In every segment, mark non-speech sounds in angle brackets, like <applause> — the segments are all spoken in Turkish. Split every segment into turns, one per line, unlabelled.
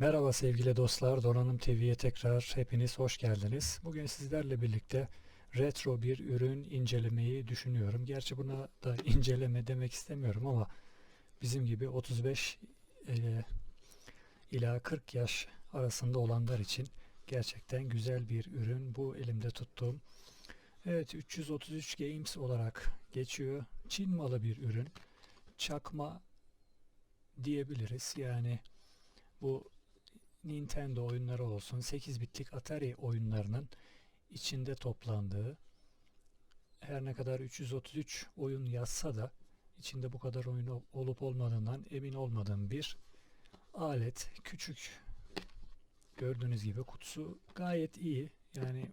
Merhaba sevgili dostlar, Donanım TV'ye tekrar hepiniz hoş geldiniz. Bugün sizlerle birlikte retro bir ürün incelemeyi düşünüyorum. Gerçi buna da <laughs> inceleme demek istemiyorum ama bizim gibi 35 e, ila 40 yaş arasında olanlar için gerçekten güzel bir ürün. Bu elimde tuttuğum evet 333 Games olarak geçiyor. Çin malı bir ürün. Çakma diyebiliriz. Yani bu Nintendo oyunları olsun 8 bitlik Atari oyunlarının içinde toplandığı her ne kadar 333 oyun yazsa da içinde bu kadar oyun ol- olup olmadığından emin olmadığım bir alet. Küçük gördüğünüz gibi kutusu gayet iyi. Yani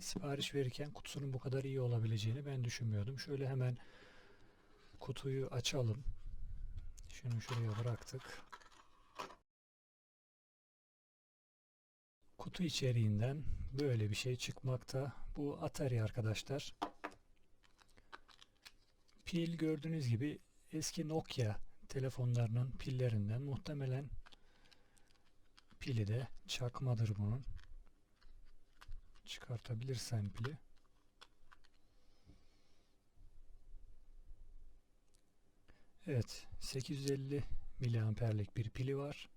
sipariş verirken kutusunun bu kadar iyi olabileceğini ben düşünmüyordum. Şöyle hemen kutuyu açalım. Şunu şuraya bıraktık. Kutu içeriğinden böyle bir şey çıkmakta. Bu Atari arkadaşlar. Pil gördüğünüz gibi eski Nokia telefonlarının pillerinden muhtemelen pili de çakmadır bunun. Çıkartabilirsem pili. Evet 850 miliamperlik bir pili var.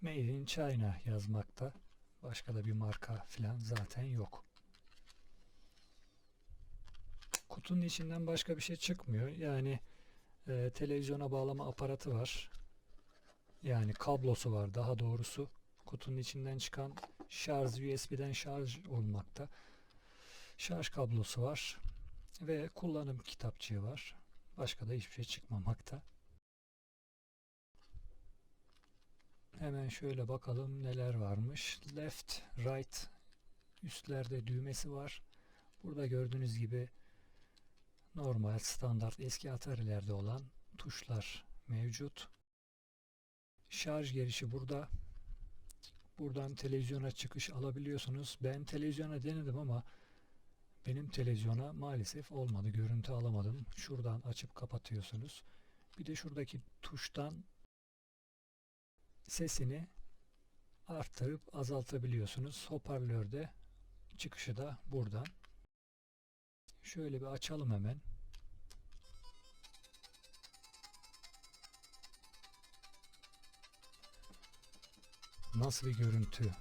Made in China yazmakta. Başka da bir marka falan zaten yok. Kutunun içinden başka bir şey çıkmıyor. Yani e, televizyona bağlama aparatı var. Yani kablosu var daha doğrusu. Kutunun içinden çıkan şarj USB'den şarj olmakta. Şarj kablosu var ve kullanım kitapçığı var. Başka da hiçbir şey çıkmamakta. Hemen şöyle bakalım neler varmış. Left, right üstlerde düğmesi var. Burada gördüğünüz gibi normal standart eski Atari'lerde olan tuşlar mevcut. Şarj girişi burada. Buradan televizyona çıkış alabiliyorsunuz. Ben televizyona denedim ama benim televizyona maalesef olmadı. Görüntü alamadım. Şuradan açıp kapatıyorsunuz. Bir de şuradaki tuştan sesini arttırıp azaltabiliyorsunuz. Hoparlörde çıkışı da buradan. Şöyle bir açalım hemen. Nasıl bir görüntü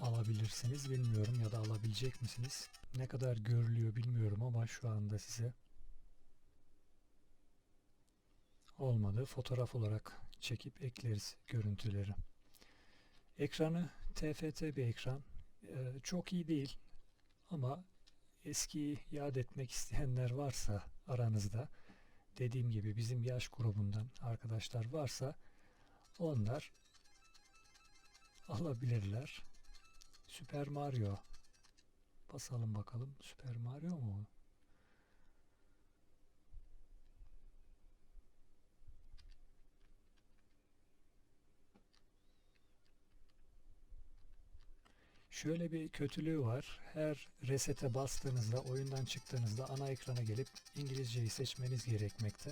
alabilirsiniz bilmiyorum ya da alabilecek misiniz? Ne kadar görülüyor bilmiyorum ama şu anda size olmadı. Fotoğraf olarak çekip ekleriz görüntüleri. Ekranı TFT bir ekran. Ee, çok iyi değil ama eskiyi yad etmek isteyenler varsa aranızda dediğim gibi bizim yaş grubundan arkadaşlar varsa onlar alabilirler. Super Mario basalım bakalım. Super Mario mu? Şöyle bir kötülüğü var. Her resete bastığınızda, oyundan çıktığınızda ana ekrana gelip İngilizceyi seçmeniz gerekmekte.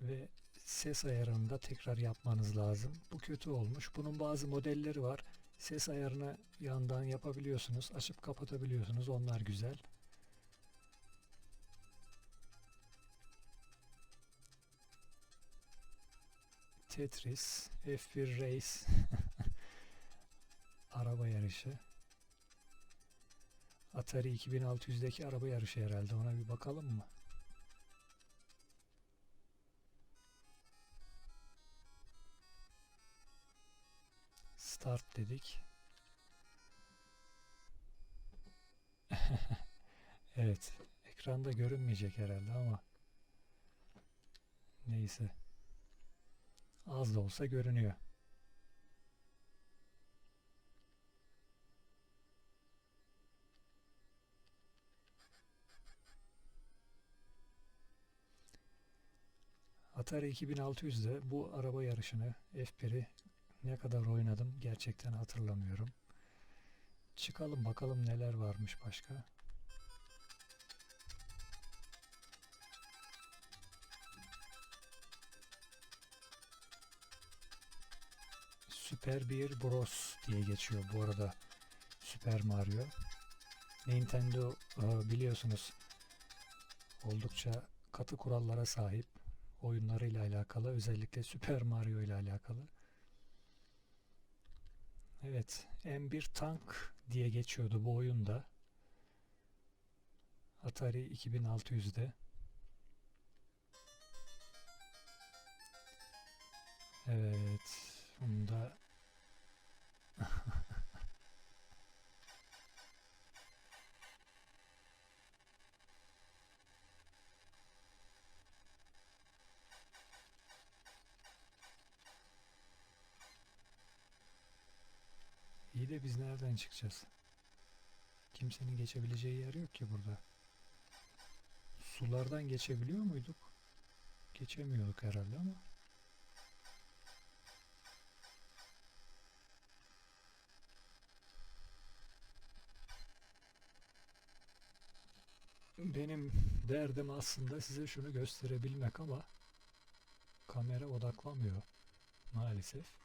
Ve ses ayarını da tekrar yapmanız lazım. Bu kötü olmuş. Bunun bazı modelleri var. Ses ayarını yandan yapabiliyorsunuz. Açıp kapatabiliyorsunuz. Onlar güzel. Tetris, F1 Race, <laughs> araba yarışı. Atari 2600'deki araba yarışı herhalde. Ona bir bakalım mı? Start dedik. <laughs> Evet. Ekranda görünmeyecek herhalde ama neyse. Az da olsa görünüyor. Atari 2600'de bu araba yarışını F1'i ne kadar oynadım gerçekten hatırlamıyorum. Çıkalım bakalım neler varmış başka. Super bir Bros diye geçiyor bu arada Super Mario. Nintendo e, biliyorsunuz oldukça katı kurallara sahip oyunlarıyla alakalı özellikle Super Mario ile alakalı. Evet, M1 Tank diye geçiyordu bu oyunda. Atari 2600'de. Evet, bunda <laughs> de biz nereden çıkacağız? Kimsenin geçebileceği yer yok ki burada. Sulardan geçebiliyor muyduk? Geçemiyorduk herhalde ama. Benim derdim aslında size şunu gösterebilmek ama kamera odaklamıyor maalesef.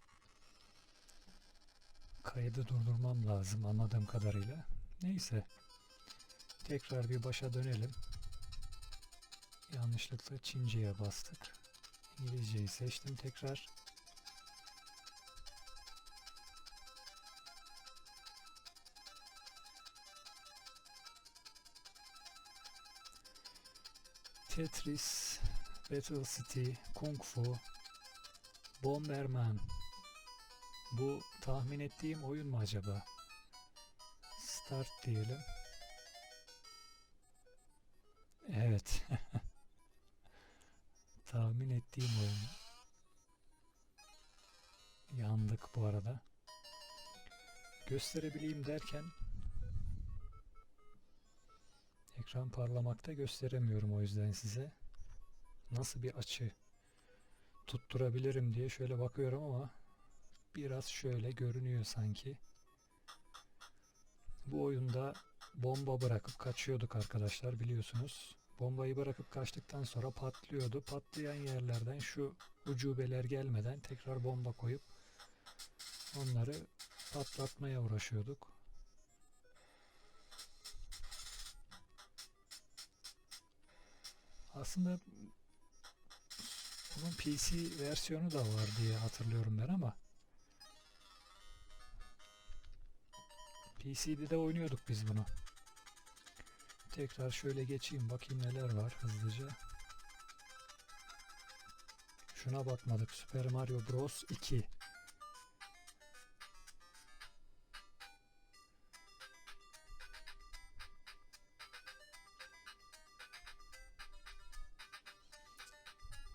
Kaydı durdurmam lazım anladığım kadarıyla. Neyse. Tekrar bir başa dönelim. Yanlışlıkla Çince'ye bastık. İngilizceyi seçtim tekrar. Tetris, Battle City, Kung Fu, Bomberman. Bu tahmin ettiğim oyun mu acaba? Start diyelim. Evet. <laughs> tahmin ettiğim oyun. Yandık bu arada. Gösterebileyim derken ekran parlamakta gösteremiyorum o yüzden size. Nasıl bir açı tutturabilirim diye şöyle bakıyorum ama biraz şöyle görünüyor sanki. Bu oyunda bomba bırakıp kaçıyorduk arkadaşlar biliyorsunuz. Bombayı bırakıp kaçtıktan sonra patlıyordu. Patlayan yerlerden şu ucubeler gelmeden tekrar bomba koyup onları patlatmaya uğraşıyorduk. Aslında bunun PC versiyonu da var diye hatırlıyorum ben ama PC'de de oynuyorduk biz bunu. Tekrar şöyle geçeyim bakayım neler var hızlıca. Şuna bakmadık. Super Mario Bros 2.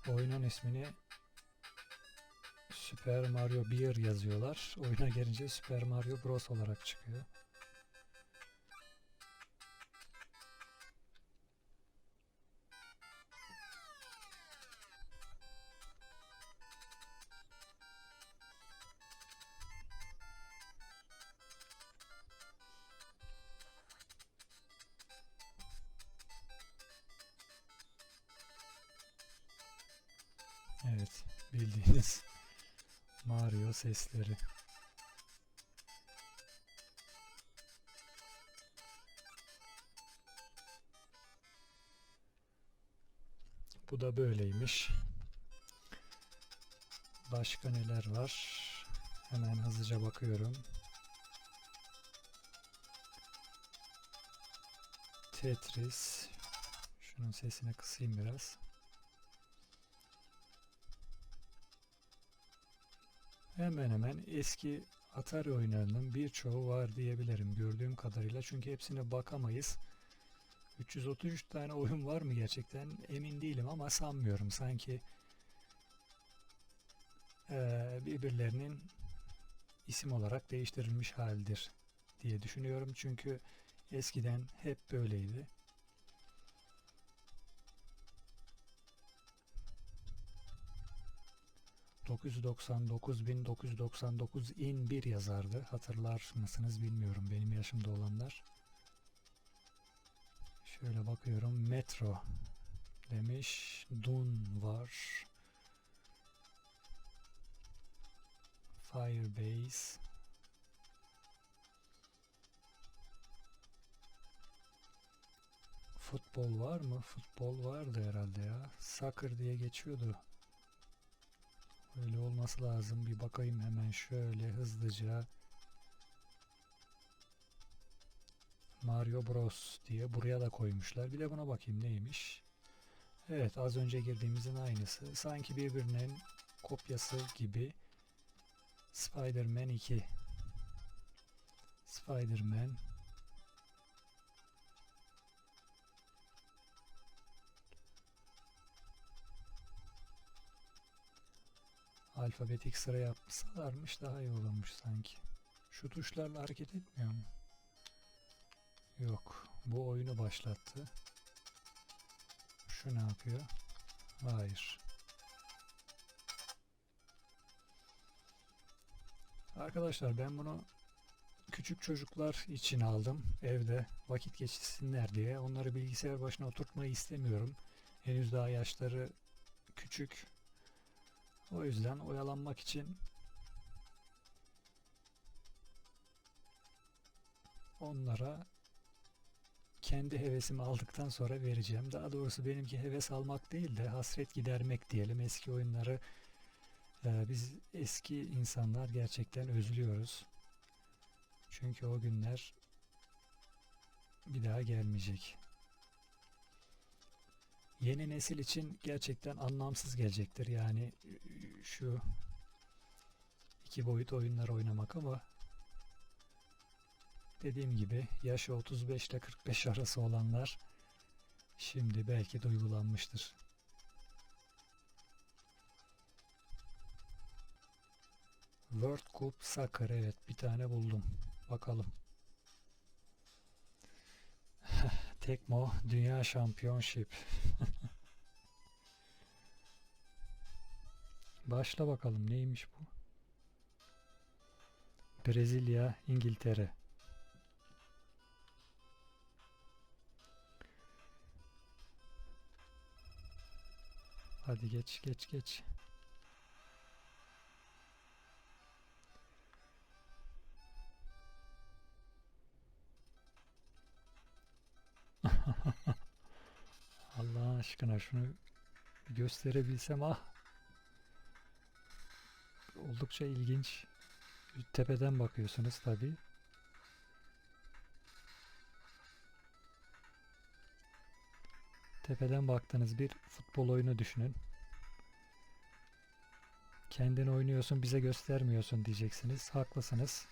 Oyunun ismini Super Mario 1 yazıyorlar. Oyuna gelince Super Mario Bros olarak çıkıyor. Bildiğiniz <laughs> Mario sesleri. Bu da böyleymiş. Başka neler var? Hemen hızlıca bakıyorum. Tetris. Şunun sesini kısayım biraz. Hemen hemen eski Atari oyunlarının birçoğu var diyebilirim gördüğüm kadarıyla. Çünkü hepsine bakamayız. 333 tane oyun var mı gerçekten emin değilim ama sanmıyorum. Sanki ee, birbirlerinin isim olarak değiştirilmiş haldir diye düşünüyorum. Çünkü eskiden hep böyleydi. 999.999 in 1 yazardı. Hatırlar mısınız bilmiyorum benim yaşımda olanlar. Şöyle bakıyorum. Metro demiş. Dun var. Firebase. Futbol var mı? Futbol vardı herhalde ya. Soccer diye geçiyordu. Öyle olması lazım. Bir bakayım hemen şöyle hızlıca. Mario Bros diye buraya da koymuşlar. Bir de buna bakayım neymiş. Evet az önce girdiğimizin aynısı. Sanki birbirinin kopyası gibi. Spider-Man 2. Spider-Man. Alfabetik sıra yapsalarmış daha iyi olurmuş sanki. Şu tuşlarla hareket etmiyor mu? Yok. Bu oyunu başlattı. Şu ne yapıyor? Hayır. Arkadaşlar ben bunu küçük çocuklar için aldım. Evde vakit geçirsinler diye. Onları bilgisayar başına oturtmayı istemiyorum. Henüz daha yaşları küçük. O yüzden oyalanmak için onlara kendi hevesimi aldıktan sonra vereceğim. Daha doğrusu benimki heves almak değil de hasret gidermek diyelim. Eski oyunları e, biz eski insanlar gerçekten özlüyoruz. Çünkü o günler bir daha gelmeyecek. Yeni nesil için gerçekten anlamsız gelecektir. Yani şu iki boyut oyunlar oynamak ama dediğim gibi yaşı 35 ile 45 arası olanlar şimdi belki duygulanmıştır. World Cup Soccer evet bir tane buldum. Bakalım. <laughs> Tekmo Dünya Şampiyonşip. <laughs> Başla bakalım neymiş bu? Brezilya, İngiltere. Hadi geç geç geç. <laughs> Allah aşkına şunu gösterebilsem ah. Oldukça ilginç. Tepeden bakıyorsunuz tabi. Tepeden baktığınız bir futbol oyunu düşünün. Kendin oynuyorsun bize göstermiyorsun diyeceksiniz. Haklısınız.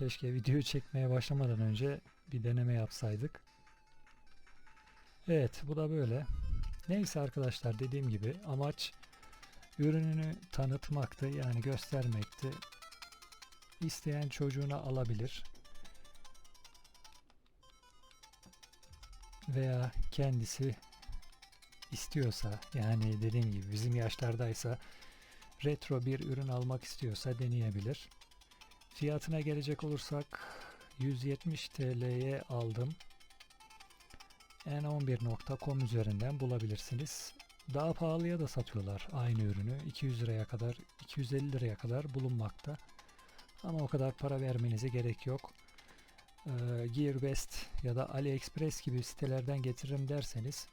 Keşke videoyu çekmeye başlamadan önce bir deneme yapsaydık. Evet bu da böyle. Neyse arkadaşlar dediğim gibi amaç ürününü tanıtmaktı yani göstermekti. İsteyen çocuğuna alabilir. Veya kendisi istiyorsa yani dediğim gibi bizim yaşlardaysa retro bir ürün almak istiyorsa deneyebilir. Fiyatına gelecek olursak 170 TL'ye aldım. n11.com üzerinden bulabilirsiniz. Daha pahalıya da satıyorlar aynı ürünü. 200 liraya kadar, 250 liraya kadar bulunmakta. Ama o kadar para vermenize gerek yok. Ee, Gearbest ya da AliExpress gibi sitelerden getiririm derseniz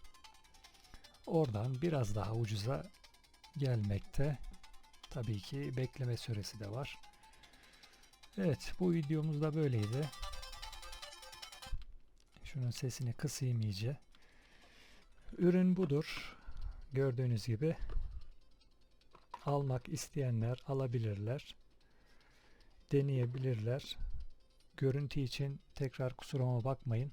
oradan biraz daha ucuza gelmekte. Tabii ki bekleme süresi de var. Evet bu videomuz da böyleydi. Şunun sesini kısayım iyice. Ürün budur. Gördüğünüz gibi almak isteyenler alabilirler. Deneyebilirler. Görüntü için tekrar kusuruma bakmayın.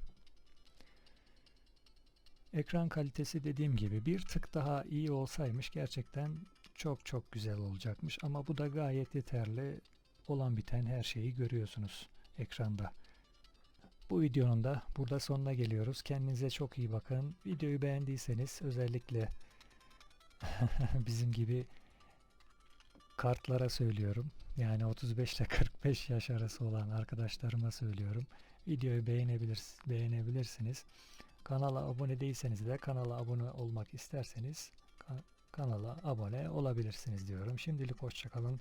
Ekran kalitesi dediğim gibi bir tık daha iyi olsaymış gerçekten çok çok güzel olacakmış ama bu da gayet yeterli olan biten her şeyi görüyorsunuz ekranda. Bu videonun da burada sonuna geliyoruz. Kendinize çok iyi bakın. Videoyu beğendiyseniz özellikle <laughs> bizim gibi kartlara söylüyorum. Yani 35 ile 45 yaş arası olan arkadaşlarıma söylüyorum. Videoyu beğenebilir, beğenebilirsiniz. Kanala abone değilseniz de kanala abone olmak isterseniz kanala abone olabilirsiniz diyorum. Şimdilik hoşçakalın.